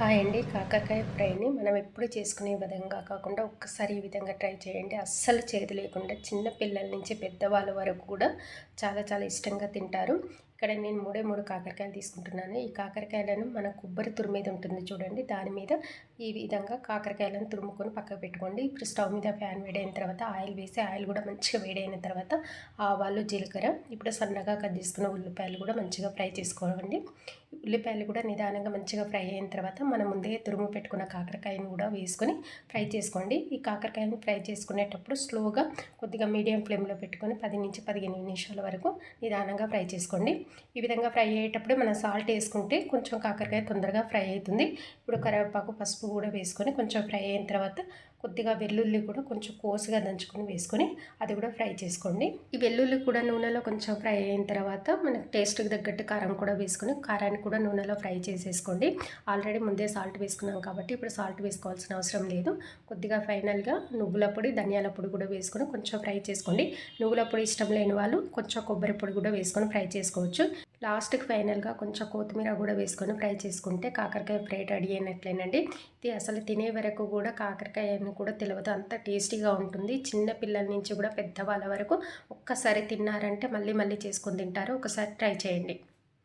Hi అండి. కాకరకాయ ఫ్రైని మనం ఎప్పుడు చేసుకునే విధంగా కాకుండా ఒక్కసారి ఈ విధంగా ట్రై చేయండి. అస్సలు చేదు లేకుండా చిన్న పిల్లల నుంచి పెద్దవాళ్ళ వరకు కూడా చాలా చాలా ఇష్టంగా తింటారు. ఇక్కడ నేను మూడే మూడు కాకరకాయలు తీసుకుంటున్నాను. ఈ కాకరకాయలను మన కొబ్బరి మీద ఉంటుంది చూడండి. దాని మీద ఈ విధంగా కాకరకాయలను తురుముకొని పక్కకు పెట్టుకోండి. ఇప్పుడు స్టవ్ మీద ఫ్యాన్ వేడైన తర్వాత ఆయిల్ వేసి ఆయిల్ కూడా మంచిగా వేడైన తర్వాత ఆవాలు జీలకర్ర ఇప్పుడు సన్నగా కట్ చేసుకున్న ఉల్లిపాయలు కూడా మంచిగా ఫ్రై చేసుకోండి. ఉల్లిపాయలు కూడా నిదానంగా మంచిగా ఫ్రై అయిన తర్వాత మనం ముందే తురుము పెట్టుకున్న కాకరకాయను కూడా వేసుకొని ఫ్రై చేసుకోండి. ఈ కాకరకాయని ఫ్రై చేసుకునేటప్పుడు స్లోగా కొద్దిగా మీడియం ఫ్లేమ్లో పెట్టుకొని పది నుంచి పదిహేను నిమిషాల వరకు నిదానంగా ఫ్రై చేసుకోండి. ఈ విధంగా ఫ్రై అయ్యేటప్పుడు మనం సాల్ట్ వేసుకుంటే కొంచెం కాకరకాయ తొందరగా ఫ్రై అవుతుంది. ఇప్పుడు కరివేపాకు పసుపు కూడా వేసుకొని కొంచెం ఫ్రై అయిన తర్వాత కొద్దిగా వెల్లుల్లి కూడా కొంచెం కోసుగా దంచుకొని వేసుకొని అది కూడా ఫ్రై చేసుకోండి. ఈ వెల్లుల్లి కూడా నూనెలో కొంచెం ఫ్రై అయిన తర్వాత మనకు టేస్ట్కి తగ్గట్టు కారం కూడా వేసుకొని కారాన్ని కూడా నూనెలో ఫ్రై చేసేసుకోండి. ఆల్రెడీ ముందే సాల్ట్ వేసుకున్నాం కాబట్టి ఇప్పుడు సాల్ట్ వేసుకోవాల్సిన అవసరం లేదు. కొద్దిగా ఫైనల్గా నువ్వుల పొడి ధనియాల పొడి కూడా వేసుకొని కొంచెం ఫ్రై చేసుకోండి. నువ్వుల పొడి ఇష్టం లేని వాళ్ళు కొంచెం కొబ్బరి పొడి కూడా వేసుకొని ఫ్రై చేసుకోవచ్చు. లాస్ట్కి ఫైనల్గా కొంచెం కొత్తిమీర కూడా వేసుకొని ఫ్రై చేసుకుంటే కాకరకాయ ఫ్రై రెడీ అయినట్లేనండి. ఇది అసలు తినే వరకు కూడా కాకరకాయ అని కూడా తెలియదు అంత టేస్టీగా ఉంటుంది. చిన్న పిల్లల నుంచి కూడా పెద్దవాళ్ళ వరకు ఒక్కసారి తిన్నారంటే మళ్ళీ మళ్ళీ చేసుకొని తింటారు. ఒకసారి ట్రై చేయండి.